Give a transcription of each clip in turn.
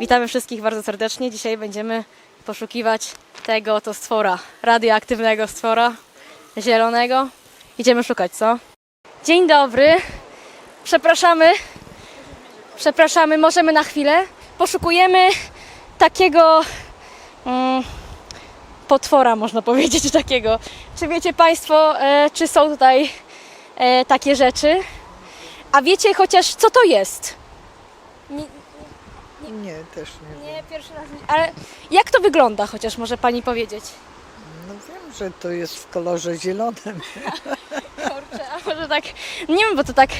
Witamy wszystkich bardzo serdecznie. Dzisiaj będziemy poszukiwać tego to stwora, radioaktywnego stwora, zielonego. Idziemy szukać, co? Dzień dobry. Przepraszamy. Przepraszamy, możemy na chwilę. Poszukujemy takiego mm, potwora, można powiedzieć, takiego. Czy wiecie Państwo, e, czy są tutaj e, takie rzeczy? A wiecie chociaż, co to jest? Nie, też nie. nie, pierwszy raz nie. Ale jak to wygląda, chociaż może pani powiedzieć? No wiem, że to jest w kolorze zielonym. Kurczę, a może tak. Nie wiem, bo to tak.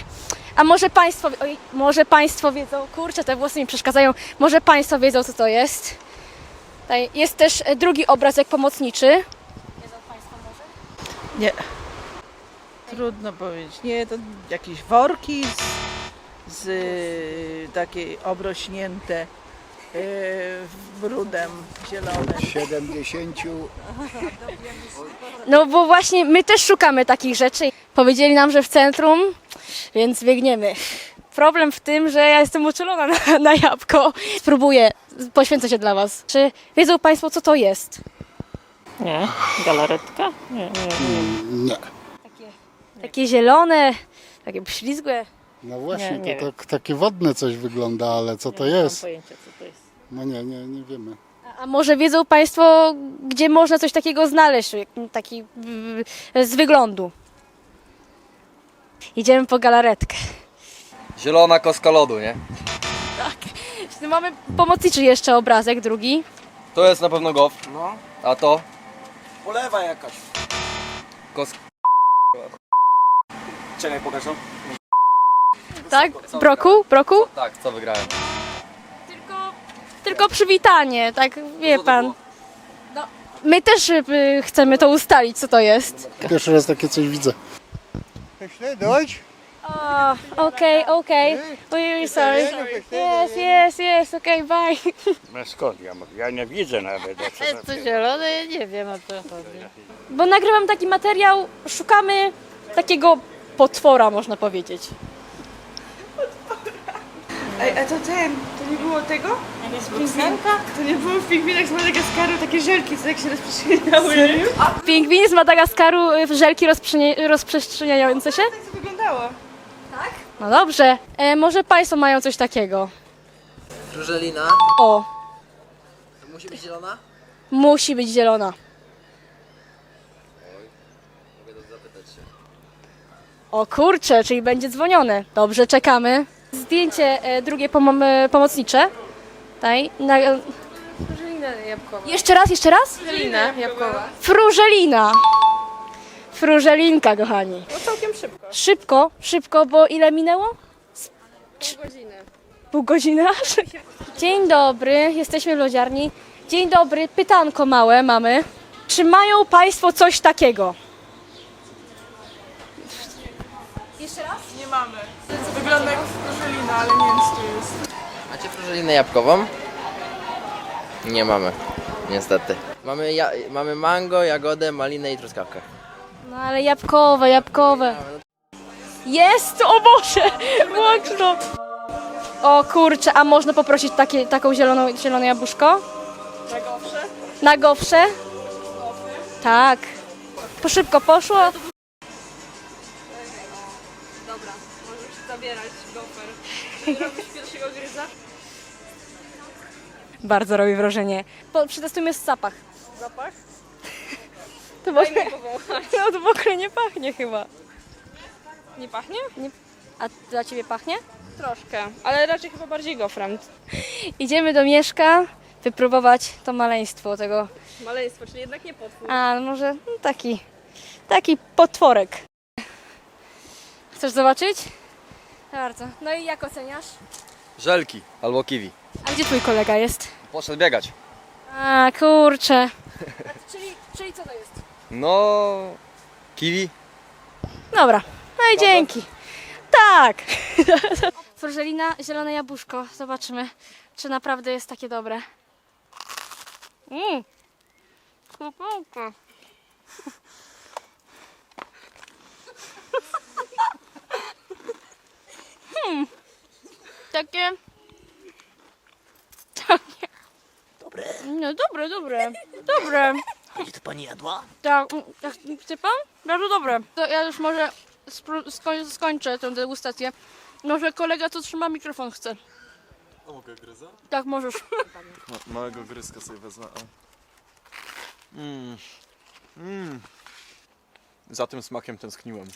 A może państwo. Oj, może państwo wiedzą. Kurczę, te włosy mi przeszkadzają. Może państwo wiedzą, co to jest. Tutaj jest też e, drugi obrazek pomocniczy. Wiedzą państwo może? Nie. Trudno powiedzieć. Nie, to jakieś worki z, z y, takie obrośnięte brudem zielonym. 70 No bo właśnie my też szukamy takich rzeczy. Powiedzieli nam, że w centrum, więc biegniemy. Problem w tym, że ja jestem uczulona na, na jabłko. Spróbuję, poświęcę się dla Was. Czy wiedzą Państwo, co to jest? Nie, galaretka? Nie, nie, nie. Takie zielone, takie ślizgłe. No właśnie, Nie, nie to wiem. tak, takie wodne coś wygląda, ale co to nie mam jest? pojęcia co to jest. No nie, nie, nie wiemy. A może wiedzą Państwo, gdzie można coś takiego znaleźć, jak- taki mm, z wyglądu? Idziemy po galaretkę. Zielona kostka lodu, nie? Mamy pomocniczy jeszcze obrazek, drugi. To jest na pewno gofr. No, A to? polewa jakaś. Kosk... Czekaj, pokażę. Tak? Broku? Broku? Tak, co wygrałem? Tylko, tylko przywitanie, tak wie to pan. No, my też y, chcemy to ustalić, co to jest. Pierwszy raz takie coś widzę. O, okej, okej. We sorry. Yes, yes, yes, okej, bye. No skąd ja mogę? Ja nie widzę nawet o co to To zielone? Ja nie wiem o co chodzi. Bo nagrywam taki materiał, szukamy takiego potwora, można powiedzieć. Ej, a to ten, to nie było tego? Pingwinka? To nie było w pingwinach z Madagaskaru takie żelki, co tak się rozprzestrzeniały. Pingwiny z Madagaskaru, y, żelki rozprzenie- rozprzestrzeniające się? Tak to wyglądało. No dobrze. E, może Państwo mają coś takiego? Różelina. O, Musi być zielona? musi być zielona. O kurczę, czyli będzie dzwonione. Dobrze, czekamy. Zdjęcie e, drugie pomo- e, pomocnicze. Tutaj. Na, Różelina jabłkowa. jeszcze raz, jeszcze raz? Różelina jabłkowa. Frużelina. Frużelinka, kochani. No całkiem szybko. Szybko, szybko, bo ile minęło? Pół godziny. Pół godziny aż? Dzień dobry, jesteśmy w lodziarni. Dzień dobry, pytanko małe mamy. Czy mają Państwo coś takiego? Jeszcze raz? Nie mamy. To wygląda jak różelina, ale mięskie jest. Macie różelinę jabłkową? Nie mamy. Niestety. Mamy, ja, mamy mango, jagodę, malinę i truskawkę. No ale jabłkowe, jabłkowe. Jest! O Boże! Łączno! O kurczę, a można poprosić takie, taką zieloną, zielone jabłuszko? Na gofrze? Na gofrze? Tak. Po szybko poszło. Zabierać gofer. Robisz pierwszego gryza? Bardzo robi wrażenie. Po, przetestujmy zapach. Zapach? To mi powąchać. No to w ogóle nie pachnie chyba. Nie pachnie? A dla Ciebie pachnie? Troszkę, ale raczej chyba bardziej gofrem. Idziemy do Mieszka wypróbować to maleństwo tego. Maleństwo, czyli jednak nie potwór. A, no może no taki, taki potworek. Chcesz zobaczyć? Bardzo. No i jak oceniasz? Żelki albo kiwi. A gdzie twój kolega jest? Poszedł biegać. A, kurczę. czyli, czyli co to jest? No... Kiwi? Dobra, no i dzięki. Tak. Frużelina, zielone jabłuszko. Zobaczymy, czy naprawdę jest takie dobre. Mmm. Kupułka. takie... takie... Dobre. No dobre, dobre, dobre. A to pani jadła? Tak, tak chce pan? Bardzo dobre. To ja już może skoń skończę tę degustację. Może kolega, co trzyma mikrofon, chce. A mogę gryza? Tak, możesz. Ma małego gryzka sobie wezmę. Mmm. Mmm. Za tym smakiem tęskniłem.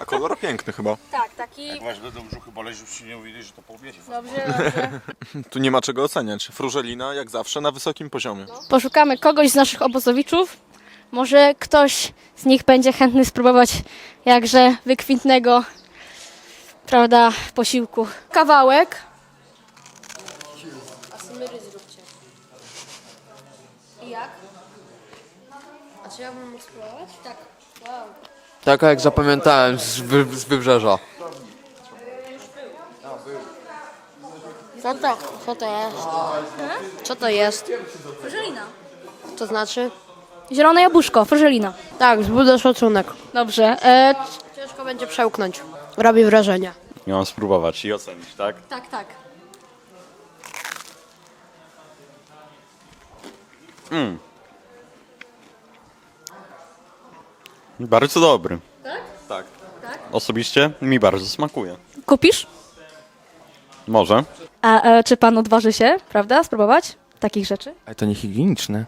A kolor piękny chyba. Tak, taki... Masz do brzuchu boleć, żebyście nie mówili, że to po obiedzie. Dobrze, dobrze. Tu nie ma czego oceniać. Frużelina, jak zawsze, na wysokim poziomie. Poszukamy kogoś z naszych obozowiczów. Może ktoś z nich będzie chętny spróbować jakże wykwintnego, prawda, posiłku. Kawałek. I jak? A czy ja bym mógł spróbować? Tak. Wow. Tak jak zapamiętałem z, wy, z wybrzeża. Co to, co to jest? Co to jest? Fryżelina. To znaczy? Zielone jabłuszko, fryżelina. Tak, zbudzę szacunek. Dobrze. E, Ciężko będzie przełknąć. Robi wrażenie. Nie mam spróbować i ocenić, tak? tak, tak. Bardzo dobry. Tak? Tak. Osobiście mi bardzo smakuje. Kupisz? Może. A e, czy pan odważy się, prawda, spróbować takich rzeczy? Ale to niehigieniczne.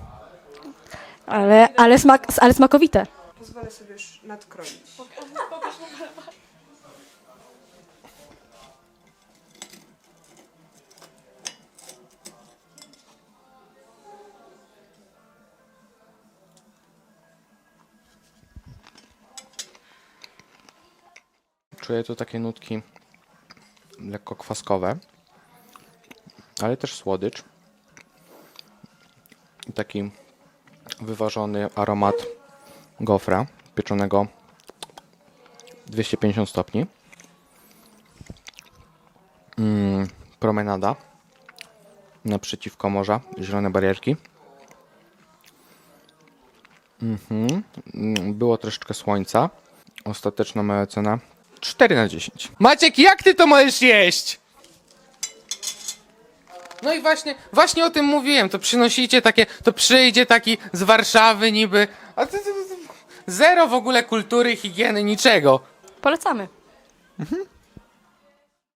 Ale, ale, smak, ale smakowite. Pozwolę sobie już nadkroić. Czuję tu takie nutki lekko kwaskowe, ale też słodycz. I taki wyważony aromat gofra pieczonego 250 stopni. Mm, promenada naprzeciwko morza, zielone barierki. Mhm. Mm, Było troszeczkę słońca. Ostateczna moja cena 4 na 10. Maciek, jak ty to możesz jeść? No i właśnie, właśnie o tym mówiłem, to przynosicie takie, to przyjdzie taki z Warszawy niby, a ty, ty, ty, zero w ogóle kultury, higieny, niczego. Polecamy.